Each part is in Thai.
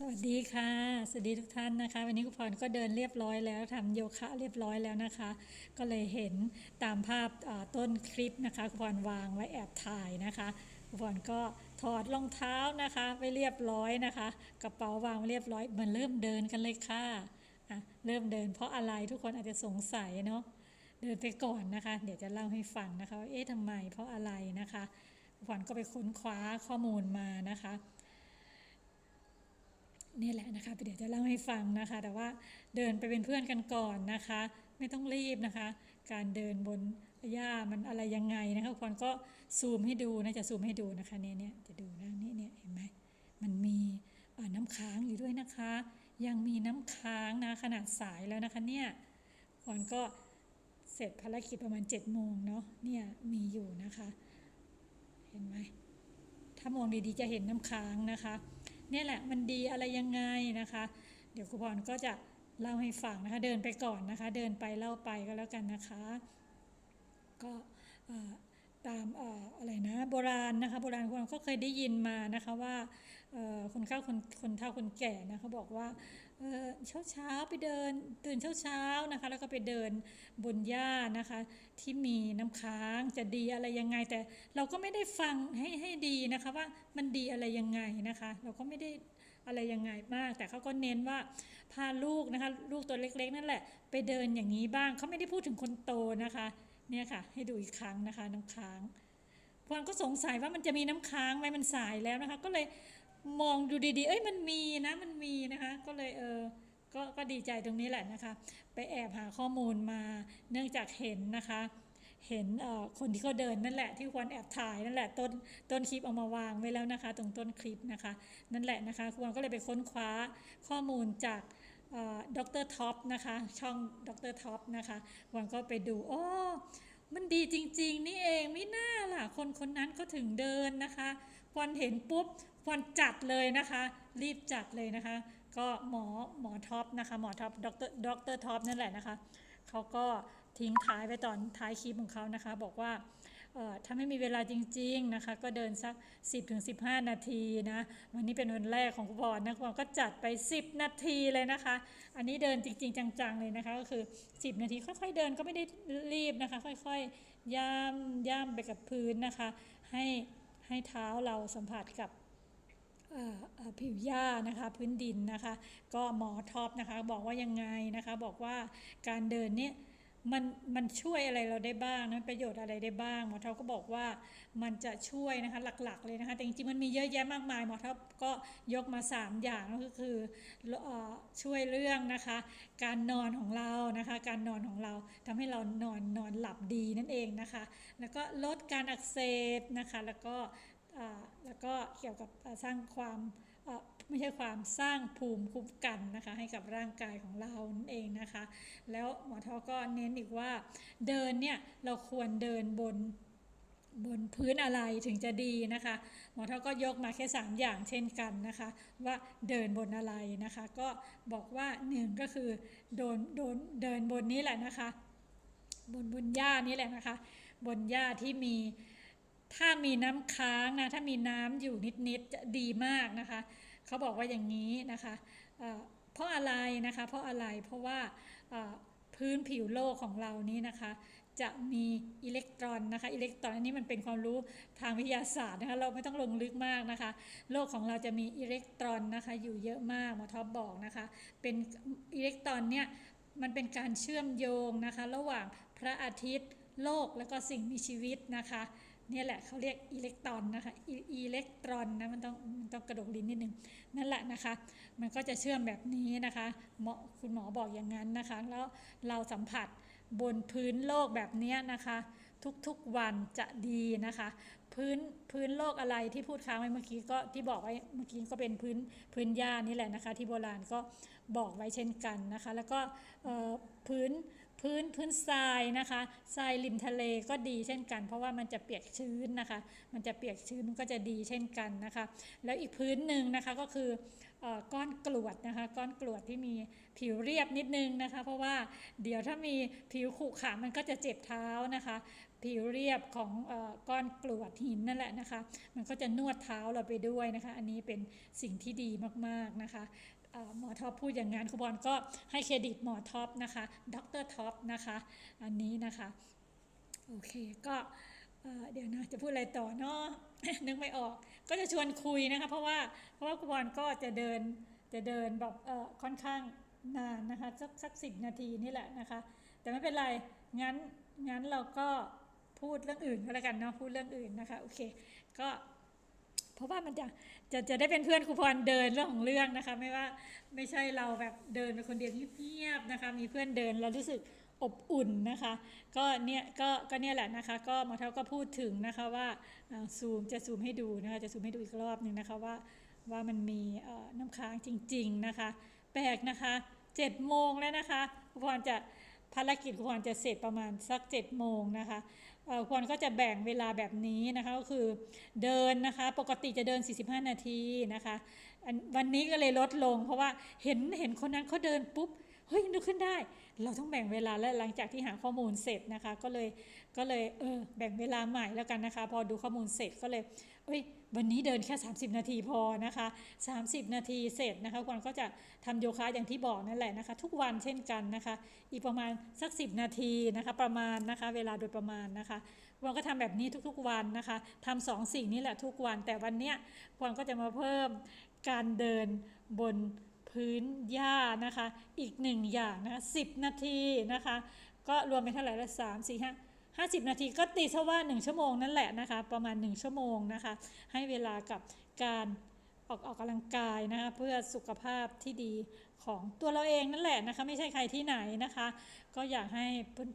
สวัสดีค่ะ สวัสดีทุกท่านนะคะ วันนี้คุณพรก็เดินเรียบร้อยแล้วทำโยคะเรียบร้อยแล้วนะคะ ก็เลยเห็นตามภาพต้นคลิปนะคะคุณพรวางไว้แอบถ่ายนะคะคุณพรก็ถอดรองเท้านะคะไปเรียบร้อยนะคะ กระเป๋าวางเรียบร้อยมันเริ่มเดินกันเลยค่ะอะเริ่มเดินเพราะอะไรทุกคนอาจจะสงสัยเนาะเดินไปก่อนนะคะ เดี๋ยวจะเล่าให้ฟังนะคะว่าเอ๊ะทำไมเพราะอะไรนะคะคุณพรก็ไปค้นคว้าข้อมูลมานะคะ นี่แหละนะคะเดี๋ยวจะเล่าให้ฟังนะคะ แต่ว่าเดินไปเป็นเพื่อนกันก่อนนะคะ ไม่ต้องรีบนะคะ การเดินบนหญ้ามันอะไรยังไงนะคะควรก็ซูมให้ดูนะจะซูมให้ดูนะคะเนี่ยเนี่ยจะดูนะนี่เนี่ยเห็นไหมมันมีน้ำค้างอยู่ด้วยนะคะ ยังมีน้ำค้างนะขนาดสายแล้วนะคะเนี่ยควรก็เสร็จภารกิจประมาณ7จ็ดโมงเนาะเนี่ยมีอยู่นะคะ เห็นไหมถ้ามองดีๆจะเห็นน้ำค้างนะคะ เนี่ยแหละมันดีอะไรยังไงนะคะ เดี๋ยวครูพรก็จะเล่าให้ฟังนะคะ เดินไปก่อนนะคะ เดินไปเล่าไปก็แล้วกันนะคะ ก็ตามอออะไรนะโบราณนะคะ โบราณคนก็เคยได้ยินมานะคะว่าคนเฒ่าคนคนเฒ่าคนแก่นะเขาบอกว่า เช้าเช้าไปเดินตื่นเช้าเช้านะคะ แล้วก็ไปเดินบนหญ้านะคะ ที่มีน้ำค้างจะดีอะไรยังไง แต่เราก็ไม่ได้ฟังให้ให้ดีนะคะว่ามันดีอะไรยังไงนะคะ เราก็ไม่ได้อะไรยังไงมาก แต่เขาก็เน้นว่าพาลูกนะคะ ลูกตัวเล็ก ๆ นั่นแหละ ไปเดินอย่างนี้บ้างเขาไม่ได้พูดถึงคนโตนะคะ เนี่ยค่ะ ให้ดูอีกครั้งนะคะ น้ำค้างพวงก็สงสัยว่ามันจะมีน้ำค้างไหมมันสายแล้วนะคะ ก็เลย มองดูดีๆ เอ้ยมันมีนะมันมีนะคะ ก็เลยเออก็ก็ดีใจตรงนี้แหละนะคะ ไปแอบหาข้อมูลมาเนื่องจากเห็นนะคะ เห็นคนที่เขาเดินนั่นแหละที่ควรแอบถ่ายนั่นแหละต้นต้นคลิปเอามาวางไว้แล้วนะคะ ตรงต้นคลิปนะคะ นั่นแหละนะคะควรก็เลยไปค้นคว้าข้อมูลจากดรท็อปนะคะ ช่องดรท็อปนะคะควรก็ไปดูโอ้มันดีจริง ๆ นี่เองไม่น่าล่ะ คนคนนั้นก็ถึงเดินนะคะควรเห็นปุ๊บ ควรจัดเลยนะคะ รีบจัดเลยนะคะ ก็หมอหมอท็อปนะคะ หมอท็อปดรดรท็อปนั่นแหละนะคะเขาก็ทิ้งท้ายไว้ตอนท้ายคลิปของเขานะคะ บอกว่าถ้าไม่มีเวลาจริง ๆนะคะ ก็เดินสัก 10-15 นาทีนะวันนี้เป็นวันแรกของคุณบอลนะคุณบอลก็จัดไป 10 นาทีเลยนะคะ อันนี้เดินจริง ๆ จังๆเลยนะคะ ก็คือ 10 นาทีค่อยๆเดินก็ไม่ได้รีบนะคะ ค่อยๆย่ำย่ำไปกับพื้นนะคะ ให้ให้เท้าเราสัมผัสกับ ผิวหญ้านะคะพื้นดินนะคะ ก็หมอท็อปนะคะบอกว่ายังไงนะคะ บอกว่าการเดินเนี่ยมันมันช่วยอะไรเราได้บ้างนะประโยชน์อะไรได้บ้างหมอท็อปก็บอกว่ามันจะช่วยนะคะหลักๆเลยนะคะ แต่จริงๆมันมีเยอะแยะมากมายหมอท็อปก็ยกมา 3 อย่างก็คือช่วยเรื่องนะคะ การนอนของเรานะคะ การนอนของเราทำให้เรานอนนอนหลับดีนั่นเองนะคะ แล้วก็ลดการอักเสบนะคะ แล้วก็ แล้วก็เกี่ยวกับสร้างความไม่ใช่ความสร้างภูมิคุ้มกันนะคะให้กับร่างกายของเรานั่นเองนะคะ แล้วหมอทอก็เน้นอีกว่าเดินเนี่ยเราควรเดินบนบนพื้นอะไรถึงจะดีนะคะหมอทอก็ยกมาแค่ 3 อย่างเช่นกันนะคะ ว่าเดินบนอะไรนะคะ ก็บอกว่าหนึ่งก็คือโดนโดนเดินบนนี้แหละนะคะ บนบนหญ้านี้แหละนะคะ บนหญ้าที่มี ถ้ามีน้ำค้างนะถ้ามีน้ำอยู่นิดๆจะดีมากนะคะเขาบอกว่าอย่างนี้นะคะเพราะอะไรนะคะ เพราะอะไรเพราะว่าพื้นผิวโลกของเรานี้นะคะ จะมีอิเล็กตรอนนะคะ อิเล็กตรอนอันนี้มันเป็นความรู้ทางวิทยาศาสตร์นะคะ เราไม่ต้องลงลึกมากนะคะ โลกของเราจะมีอิเล็กตรอนนะคะ อยู่เยอะมากหมอท็อปบอกนะคะ เป็นอิเล็กตรอนเนี่ยมันเป็นการเชื่อมโยงนะคะ ระหว่างพระอาทิตย์ โลกและก็สิ่งมีชีวิตนะคะ นี่แหละเขาเรียกอิเล็กตรอนนะคะอิเล็กตรอนนะมันต้องมันต้องกระดกลิ้นนิดนึงนั่นแหละนะคะ มันก็จะเชื่อมแบบนี้นะคะหมอคุณหมอบอกอย่างนั้นนะคะ แล้วเราสัมผัสบนพื้นโลกแบบนี้นะคะ ทุกๆวันจะดีนะคะ พื้นพื้นโลกอะไรที่พูดค้างไว้เมื่อกี้ก็ที่บอกไว้เมื่อกี้ก็เป็นพื้นพื้นหญ้านี่แหละนะคะ ที่โบราณก็บอกไว้เช่นกันนะคะ แล้วก็พื้น พื้นพื้นทรายนะคะทรายริมทะเลก็ดีเช่นกัน เพราะว่ามันจะเปียกชื้นนะคะ มันจะเปียกชื้นก็จะดีเช่นกันนะคะ แล้วอีกพื้นหนึ่งนะคะก็คือก้อนกรวดนะคะ ก้อนกรวดที่มีผิวเรียบนิดนึงนะคะ เพราะว่าเดี๋ยวถ้ามีผิวขรุขระมันก็จะเจ็บเท้านะคะ ผิวเรียบของอก้อนกรวดหินนั่นแหละนะคะ มันก็จะนวดเท้าเราไปด้วยนะคะ อันนี้เป็นสิ่งที่ดีมากๆนะคะ หมอท็อปพูดอย่างนั้นครูบอลก็ให้เครดิตหมอท็อปนะคะดรท็อปนะคะอันนี้นะคะโอเคก็เอ่อเดี๋ยวนะจะพูดอะไรต่อเนาะนึกไม่ออก ก็จะชวนคุยนะคะ เพราะว่าเพราะว่าครูบอลก็จะเดินจะเดินแบบเอ่อค่อนข้างนานนะคะสักสักสินาทีนี่แหละนะคะ แต่ไม่เป็นไรงั้นงั้นเราก็พูดเรื่องอื่นก็แล้วกันเนาะพูดเรื่องอื่นนะคะโอเคก็ เพราะว่ามันจะจะจะได้เป็นเพื่อนครูพรเดินเรื่องของเรื่องนะคะ ไม่ว่าไม่ใช่เราแบบเดินไปคนเดียวเงียบๆนะคะ มีเพื่อนเดินแล้วรู้สึกอบอุ่นนะคะ ก็เนี่ยก็ก็เนี่ยแหละนะคะ ก็หมอเท้าก็พูดถึงนะคะว่าซูมจะซูมให้ดูนะคะจะซูมให้ดูอีกรอบหนึ่งนะคะว่าว่ามันมีน้ำค้างจริง ๆนะคะ แปลกนะคะ7จ็ดโมงแล้วนะคะครูพรจะภารกิจครูพรจะเสร็จประมาณสัก7จ็ดโมงนะคะ ควรก็จะแบ่งเวลาแบบนี้นะคะก็คือเดินนะคะ ปกติจะเดิน 45 นาทีนะคะ วันนี้ก็เลยลดลง เพราะว่าเห็นเห็นคนนั้นเขาเดินปุ๊บ เฮ้ยนึกขึ้นได้ เราต้องแบ่งเวลาแล้วหลังจากที่หาข้อมูลเสร็จนะคะ ก็เลยก็เลยเออแบ่งเวลาใหม่แล้วกันนะคะ พอดูข้อมูลเสร็จก็เลยเอ้ยวันนี้เดินแค่ 30 นาทีพอนะคะ 30 นาทีเสร็จนะคะควรก็จะทำโยคะอย่างที่บอกนั่นแหละนะคะ ทุกวันเช่นกันนะคะ อีกประมาณสัก 10 นาทีนะคะ ประมาณนะคะ เวลาโดยประมาณนะคะควรก็ทำแบบนี้ทุกๆวันนะคะทำสองสิ่งนี้แหละทุกวันแต่วันเนี้ยควรก็จะมาเพิ่มการเดินบน พื้นหญ้านะคะ อีกหนึ่งอย่างนะคะ10 นาทีนะคะ ก็รวมเป็นเท่าไหร่ละสามสี่ห้าห้าสิบนาทีก็ตีซะว่า 1 ชั่วโมงนั่นแหละนะคะ ประมาณ 1 ชั่วโมงนะคะ ให้เวลากับการออกออกกำลังกายนะคะ เพื่อสุขภาพที่ดีของตัวเราเองนั่นแหละนะคะ ไม่ใช่ใครที่ไหนนะคะ ก็อยากให้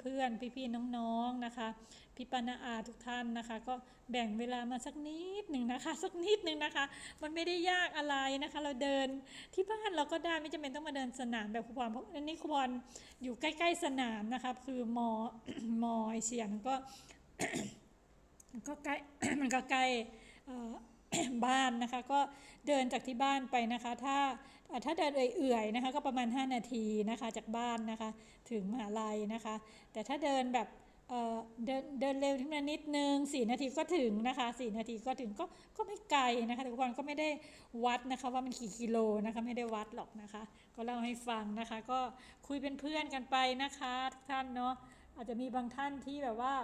เพื่อนๆ พี่ๆ น้องๆนะคะ พี่ปานาอาทุกท่านนะคะ ก็แบ่งเวลามาสักนิดหนึ่งนะคะ สักนิดหนึ่งนะคะ มันไม่ได้ยากอะไรนะคะ เราเดินที่บ้านเราก็ได้ไม่จำเป็นต้องมาเดินสนามแบบครูบอลเพราะอันนี้ครูบอลอยู่ใกล้ ๆสนามนะคะ คือมอมอไอเชียมันก็มันก็ใกล้มันก็ใกล้บ้านนะคะ ก็เดินจากที่บ้านไปนะคะ ถ้าอ่าถ้าเดินเอื่อยๆนะคะ ก็ประมาณ 5 นาทีนะคะจากบ้านนะคะ ถึงมหาลัยนะคะ แต่ถ้าเดินแบบ เเดินเดินเร็วขึ้นมานิดนึง4นาทีก็ถึงนะคะ4นาทีก็ถึงก็ก็ไม่ไกลนะคะแต่ทุกคนก็ไม่ได้วัดนะคะว่ามันกี่กิโลนะคะไม่ได้วัดหรอกนะคะ ก็เล่าให้ฟังนะคะ ก็คุยเป็นเพื่อนกันไปนะคะทุกท่านเนาะอาจจะมีบางท่านที่แบบว่า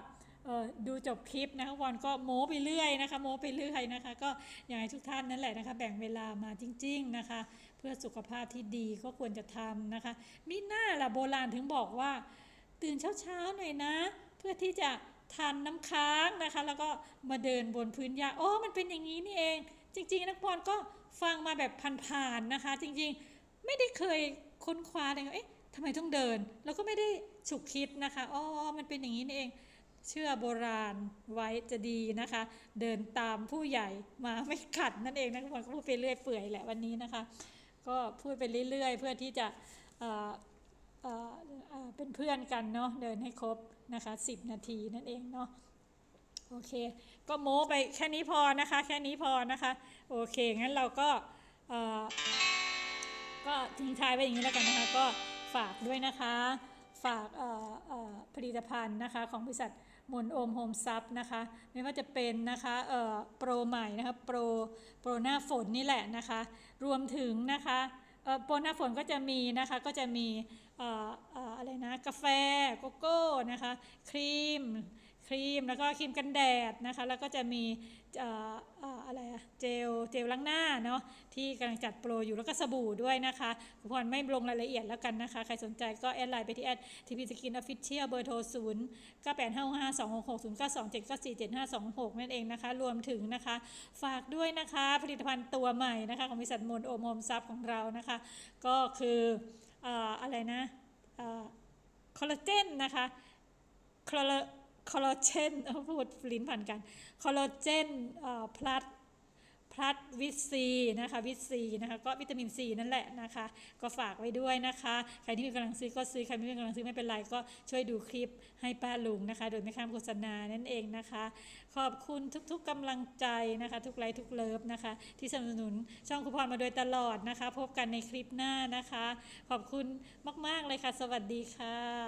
ดูจบคลิปนะคะวันก็โม้ไปเรื่อยนะคะโม้ไปเรื่อยนะคะ ก็อยากให้ทุกท่านนั่นแหละนะคะ แบ่งเวลามาจริง ๆนะคะ เพื่อสุขภาพที่ดีก็ควรจะทำนะคะมิหน้าล่ะโบราณถึงบอกว่า ตื่นเช้าๆหน่อยนะ เพื่อที่จะทานน้ำค้างนะคะ แล้วก็มาเดินบนพื้นหญ้าโอ้มันเป็นอย่างนี้นี่เอง จริง ๆ นักบอลก็ฟังมาแบบผ่านๆนะคะ จริงๆไม่ได้เคยค้นคว้าเลยว่าเอ๊ะทำไมต้องเดิน แล้วก็ไม่ได้ฉุกคิดนะคะอ๋อมันเป็นอย่างนี้นี่เอง เชื่อโบราณไว้จะดีนะคะ เดินตามผู้ใหญ่มาไม่ขัดนั่นเองนะทุกคนก็พูดไปเรื่อยเปื่อยแหละวันนี้นะคะ ก็พูดไปเรื่อยๆ เพื่อที่จะ เป็นเพื่อนกันเนาะเดินให้ครบนะคะ 10 นาทีนั่นเองเนาะโอเค ก็โม้ไปแค่นี้พอนะคะ แค่นี้พอนะคะ โอเค งั้นเราก็ก็ทิ้งท้ายไว้อย่างนี้แล้วกันนะคะ ก็ฝากด้วยนะคะ ฝากผลิตภัณฑ์นะคะของบริษัทมนโอมโฮมซับนะคะ ไม่ว่าจะเป็นนะคะเออโปรใหม่นะคะโปรโปรหน้าฝนนี่แหละนะคะ รวมถึงนะคะโปรหน้าฝนก็จะมีนะคะก็จะมี อ่อะไรนะกาแฟโกโก้นะคะครีมครีมแล้วก็ครีมกันแดดนะคะแล้วก็จะมีเอ่อะไรอะเจลเจลล้างหน้าเนาะที่กำลังจัดโปรอยู่แล้วก็สบู่ด้วยนะคะคุณพรไม่ลงรายละเอียดแล้วกันนะคะ ใครสนใจก็แอดไลน์ไปที่แอดทีพีสกินออฟฟิเชียลเบอร์โทรศูนย์เก้าแปดห้าห้าสองหกหกศูนย์เก้าสองเจ็ดเก้าสี่เจ็ดห้าสองหกนั่นเองนะคะ รวมถึงนะคะ ฝากด้วยนะคะผลิตภัณฑ์ตัวใหม่นะคะของบริษัทมนโอมโฮมซับของเรานะคะ ก็คือ อ่ออะไรนะเอ่อคอลลาเจนนะคะคอลลาคลลาเจนเอาพูดลิ้นผ่านกันคอลลาเจนเอ่อพลัส พลัดวิตซีนะคะวิตซีนะคะก็วิตามินซีนั่นแหละนะคะ ก็ฝากไว้ด้วยนะคะ ใครที่มีกำลังซื้อก็ซื้อใครไม่มีกำลังซื้อไม่เป็นไรก็ช่วยดูคลิปให้ป้าลุงนะคะ โดยไม่ข้ามโฆษณานั่นเองนะคะ ขอบคุณทุกๆกำลังใจนะคะ ทุกไลค์ทุกเลิฟนะคะ ที่สนับสนุนช่องคุพรมาโดยตลอดนะคะ พบกันในคลิปหน้านะคะ ขอบคุณมากๆเลยค่ะ สวัสดีค่ะ